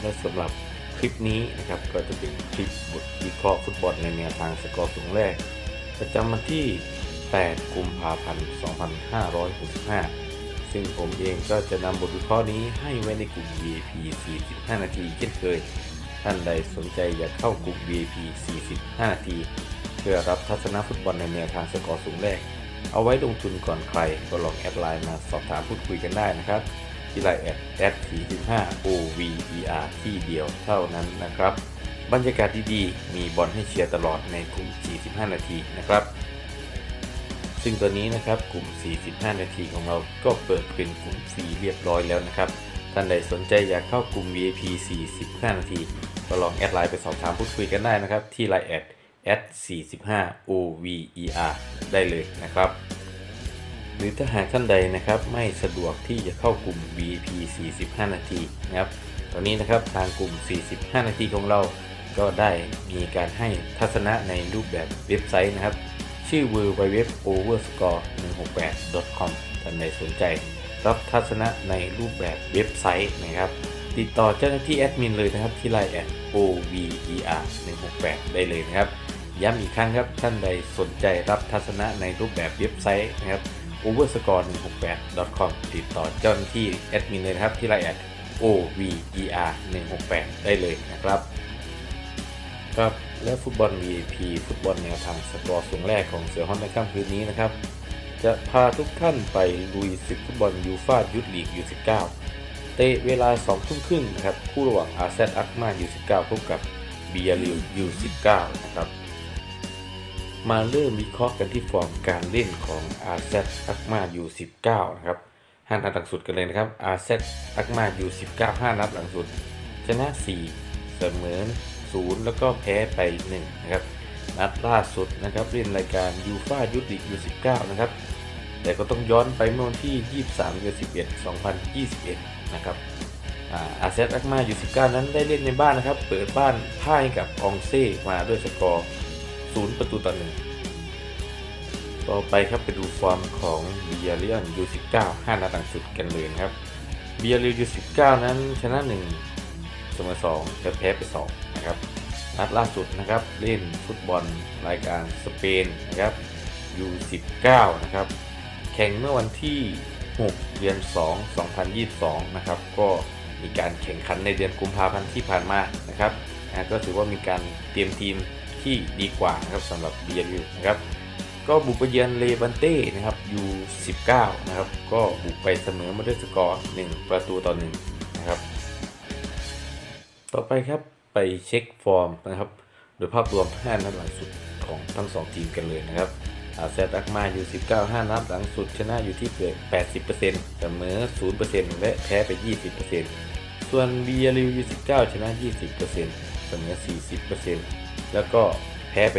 และสำหรับคลิปนี้นะครับก็จะเป็นคลิปบทวิเคราะห์ฟุตบอลในแนวทางสกอร์สูงแรก ประจำวันที่ 8 กุมภาพันธ์ 2565 ซึ่งผมเองก็จะนำบทวิเคราะห์นี้ให้ไว้ในกลุ่ม VIP 45 นาทีเช่นเคย ท่านใดสนใจอยากเข้ากลุ่ม VIP 45 นาที เพื่อรับทัศนฟุตบอลในแนวทางสกอร์สูงแรก เอาไว้ลงทุนก่อนใครก็ลองแอดไลน์มาสอบถามพูดคุยกันได้นะครับ ที่ไลน์แอดแอด45 OVER ที่เดียวเท่านั้นนะครับ บรรยากาศดีๆ มีบอลให้เชียร์ตลอดในกลุ่ม 45 นาทีนะครับ ซึ่งตอนนี้นะครับกลุ่ม 45 นาทีของเราก็เปิดเป็นกลุ่มฟรีเรียบร้อยแล้วนะครับ ท่านใดสนใจอยากเข้ากลุ่ม VIP 45 นาที ก็ลองแอดไลน์ไปสอบถามพูดคุยกันได้นะครับ ที่ไลน์แอดแอด45 OVER ได้เลยนะครับ หรือถ้าหากท่านใดนะครับไม่สะดวกที่จะเข้ากลุ่ม VIP 45 นาทีนะครับตอนนี้นะครับทางกลุ่ม 45 นาทีของเรา ก็ได้มีการให้ทัศนะในรูปแบบเว็บไซต์นะครับ ชื่อ www.overscore168.com ท่านใดสนใจ รับทัศนะในรูปแบบเว็บไซต์นะครับ ติดต่อเจ้าหน้าที่แอดมินเลยนะครับ ที่ไลน์แอด over 168 ได้เลยนะครับ ย้ำอีกครั้งครับท่านใดสนใจรับทัศนะในรูปแบบเว็บไซต์นะครับ overscore 168.com ติดต่อเจ้าหน้าที่แอดมินเลยนะครับที่ไลน์แอด over 168ได้เลยนะครับครับและฟุตบอล VIP ฟุตบอลแนวทางสกอร์สูงแรกของเสือฮอนในค่ำคืนนี้นะครับ จะพาทุกท่านไปลุยศึกฟุตบอลยูฟายุทธลีกยู19เตะเวลา2ทุ่มครึ่งนะครับ คู่ระหว่างอาเซตอักมายู19พบกับเบียริวยู19นะครับ มาเริ่มวิเคราะห์กันที่ฟอร์มการเล่นของอาเซตอักมายู19นะครับห้านัดหลังสุดกันเลยนะครับอาเซตอักมายู19 5นัดหลังสุด ชนะ4เสมอ0แล้วก็แพ้ไป1นะครับนัดล่าสุดนะครับเล่นรายการยูฟายุทธลีกยู19นะครับแต่ก็ต้องย้อนไปเมื่อวันที่ 23เดือน11 2021 นะครับอาเซตอักมาอยู่ 19 นั้นได้เล่นในบ้านนะครับ เปิดบ้านพ่ายกับอองเซ่มาด้วยสกอร์ 0 ประตูต่อ1ต่อไปครับไปดูฟอร์มของเบียร์เรียนยู19 5นัดหลังสุดกันเลยครับเบียร์เรียนยู19นั้นชนะ1เสมอ2และแพ้ไป2นะครับนัดล่าสุดนะครับเล่นฟุตบอลรายการสเปนนะครับ U19 นะครับแข่งเมื่อวันที่ 6 เดือน 2 2022 นะครับ ก็มีการแข่งขันในเดือนกุมภาพันธ์ที่ผ่านมานะครับก็ถือว่ามีการเตรียมทีม ที่ดีกว่านะครับสำหรับ BLU นะครับก็บุกไปเยือนเลบันเต้นะครับ U19 นะครับก็บุกไปเสมอมาด้วยสกอร์1ประตูต่อ1นะครับต่อไปครับไปเช็คฟอร์มนะครับโดยภาพรวม 5 นัดหลังสุดของทั้ง 2 ทีมกันเลยนะครับอาเซตอักมาอยู่ 19 5 นัดหลังสุดชนะอยู่ที่เกือบ80%เสมอ 0%และแพ้ไป 20%ส่วนบียริวยู19 ชนะ 20%เสมอ 40% แล้วก็แพ้ไป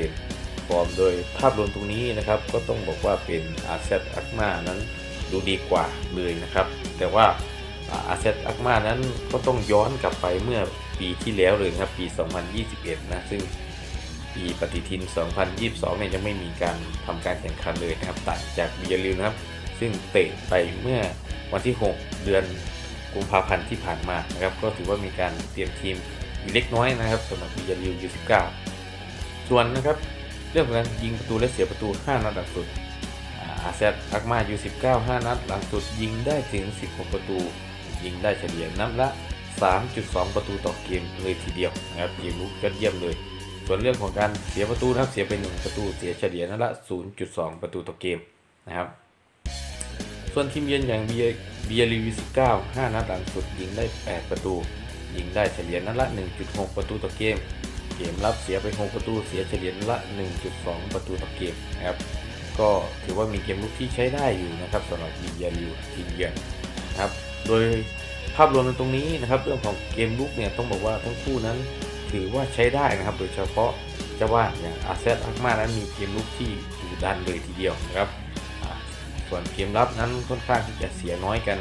40%ฟอร์มโดยภาพรวมตรงนี้นะครับ ก็ต้องบอกว่าเป็นอาเซตอักมานั้นดูดีกว่าเลยนะครับ แต่ว่าอาเซตอักมานั้นก็ต้องย้อนกลับไปเมื่อปีที่แล้วเลยครับปี 2021 นะ ซึ่งปีปฏิทิน 2022 เนี่ยยังไม่มีการทำการแข่งขันเลยนะครับต่างจากเบียริวนะครับ ซึ่งเตะไปเมื่อวันที่ 6 เดือนกุมภาพันธ์ที่ผ่านมานะครับ ก็ถือว่ามีการเตรียมทีม อยู่เล็กน้อยนะครับสำหรับบียริวยู19ส่วนนะครับเรื่องของการยิงประตูและเสียประตู 5 นัดหลังสุดอาเซตอักมายู19 5นัดหลังสุดยิงได้ถึง 16 ประตู ยิงได้เฉลี่ยนัดละ 3.2 ประตูต่อเกมเลยทีเดียวนะครับเกมลุกยอดเยี่ยมเลย ส่วนเรื่องของการเสียประตูนะครับเสียไป1ประตูเสียเฉลี่ยนัดละ 0.2 ประตูต่อเกมนะครับส่วนทีมเยือนอย่างเบียเบียรีวิส9 5นัดหลังสุดยิงได้ 8 ประตู ยิงได้เฉลี่ยนัดละ 1.6 ประตูต่อเกม เกมรับเสียไป 6 ประตูเสียเฉลี่ยนัดละ 1.2 ประตูต่อเกมนะครับก็ถือว่ามีเกมลุกที่ใช้ได้อยู่นะครับสำหรับบียริวทีมเยือนนะครับโดยภาพรวมในตรงนี้นะครับ เรื่องของเกมลุกเนี่ยต้องบอกว่าทั้งคู่นั้นถือว่าใช้ได้นะครับ โดยเฉพาะเจ้าว่านอย่างอาเซตอักมานั้นมีเกมลุกที่ดุดันเลยทีเดียวนะครับส่วนเกมรับนั้นค่อนข้างที่จะเสียน้อยกัน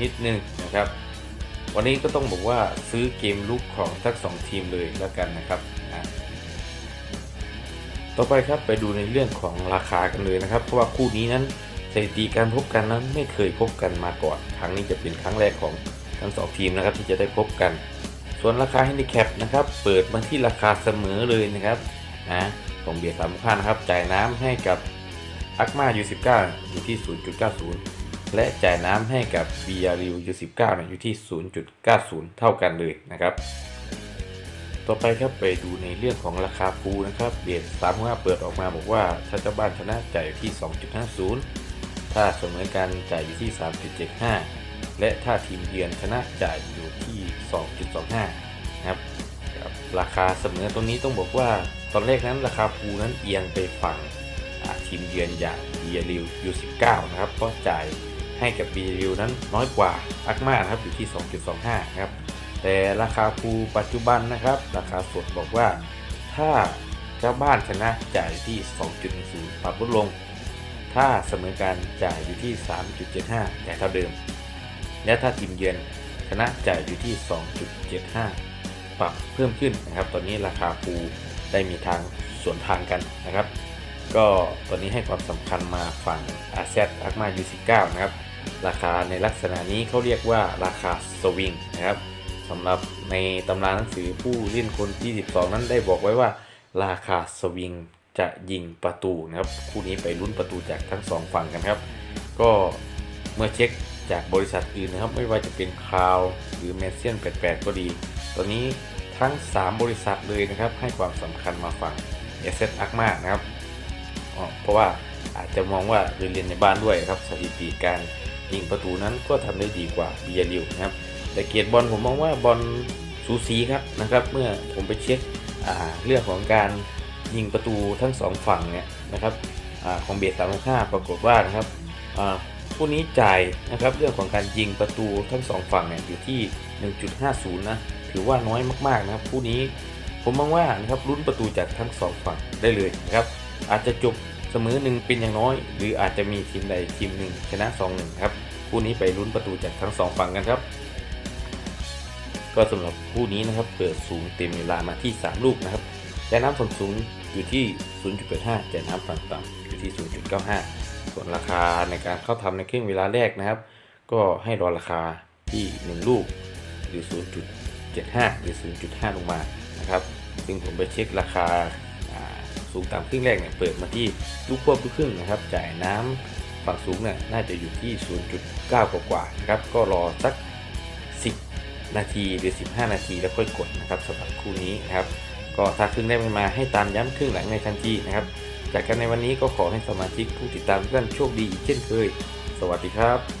นิดนึงนะครับ วันนี้ก็ต้องบอกว่าซื้อเกมลุกของทั้งสองทีมเลยแล้วกันนะครับอ่าต่อไปครับไปดูในเรื่องของราคากันเลยนะครับ เพราะว่าคู่นี้นั้นสถิติการพบกันนั้นไม่เคยพบกันมาก่อน ครั้งนี้จะเป็นครั้งแรกของทั้งสองทีมนะครับที่จะได้พบกัน ส่วนราคา handicap นะครับเปิดมาที่ราคาเสมอเลยนะครับนะของเบียร์สามพันนะครับจ่ายน้ำให้กับอักมา U19 อยู่ที่ 0.90 และจ่ายน้ำให้กับ b r u U19 เนี่ยอยู่ที่ 0.90 เท่ากันเลยนะครับ ต่อไปครับไปดูในเรื่องของราคาปูนะครับเบียดสามว่าเปิดออกมาบอกว่าถ้าเจ้าบ้านชนะจ่ายอยู่ที่ 2.50 ถ้าเสมอกันจ่ายอยู่ที่ 3.75 และถ้าทีมเยือนชนะจ่ายอยู่ที่ 2.25 นะครับครับราคาเสมอตรงนี้ต้องบอกว่าตอนแรกนั้นราคาปูนั้นเอียงไปฝั่งทีมเยือนอย่างเบียริวยู19นะครับเพราะจ่าย ให้กับเบีริวนั้นน้อยกว่าอักมานะครับอยู่ที่ 2.25 นะครับ แต่ราคาปูปัจจุบันนะครับ ราคาสดบอกว่า ถ้าเจ้าบ้านชนะจ่ายที่ 2.10 ปรับลดลง ถ้าเสมอการจ่ายอยู่ที่ 3.75แต่เท่าเดิม และถ้าทีมเยือนชนะจ่ายอยู่ที่ 2.75 ปรับเพิ่มขึ้นนะครับ ตอนนี้ราคาปูได้มีทางสวนทางกันนะครับก็ตอนนี้ให้ความสำคัญมาฝั่งอาเซอักมา U19 นะครับ ราคาในลักษณะนี้เขาเรียกว่าราคาสวิงนะครับสำหรับในตำราหนังสือผู้เล่นคนที่ 12 นั้นได้บอกไว้ว่าราคาสวิงจะยิงประตูนะครับคู่นี้ไปลุ้นประตูจากทั้งสองฝั่งกันครับ ก็เมื่อเช็คจากบริษัทอื่นนะครับไม่ว่าจะเป็นคาวหรือเมเซียน88 ก็ดี ตอนนี้ทั้ง 3 บริษัทเลยนะครับให้ความสำคัญมาฝั่งเอเซอักมากนะครับเพราะว่าอาจจะมองว่าเรียนในบ้านด้วยครับสถิติการ ยิงประตูนั้นก็ทำได้ดีกว่าเบียริวนะครับแต่เกียรติบอลผมมองว่าบอลสูสีครับนะครับ เมื่อผมไปเช็คเรื่องของการยิงประตูทั้งสองฝั่งเนี่ยนะครับอของเบียดสามห้าปรากฏว่านะครับอ่าคู่นี้จ่ายนะครับเรื่องของการยิงประตูทั้งสองฝั่งเนี่ยอยู่ที่ 1.50 นะถือว่าน้อยมากๆนะครับคู่นี้ผมมองว่านะครับลุ้นประตูจากทั้งสองฝั่งได้เลยนะครับ อาจจะจบ เสมอหนึ่งเป็นอย่างน้อย หรืออาจจะมีทีมใดทีมหนึ่งชนะ2-1ครับคู่นี้ไปลุ้นประตูจากทั้งสองฝั่งกันครับ ก็สำหรับคู่นี้นะครับเปิดสูงเต็มเวลามาที่ 3 ลูกนะครับแต่น้ำฝั่งสูงอยู่ที่ 0.85แต่น้ำฝั่งต่ำอยู่ที่ 0.95 ส่วนราคาในการเข้าทำในครึ่งเวลาแรกนะครับ ก็ให้รอราคาที่ 1 ลูกหรือ 0.75 หรือ 0.5 ลงมานะครับ ซึ่งผมไปเช็คราคา สูงต่ำครึ่งแรกเนี่ยเปิดมาที่ลูกควบลูกครึ่งนะครับ จ่ายน้ำฝั่งสูงเนี่ยน่าจะอยู่ที่ 0.9 กว่าๆนะครับก็รอสัก 10 นาทีหรือ 15 นาทีแล้วค่อยกดนะครับสำหรับคู่นี้นะครับก็ถ้าครึ่งแรกไม่มาให้ตามย้ำครึ่งหลังในทันทีนะครับ จากกันในวันนี้ก็ขอให้สมาชิกผู้ติดตามทุกท่านโชคดีอีกเช่นเคย สวัสดีครับ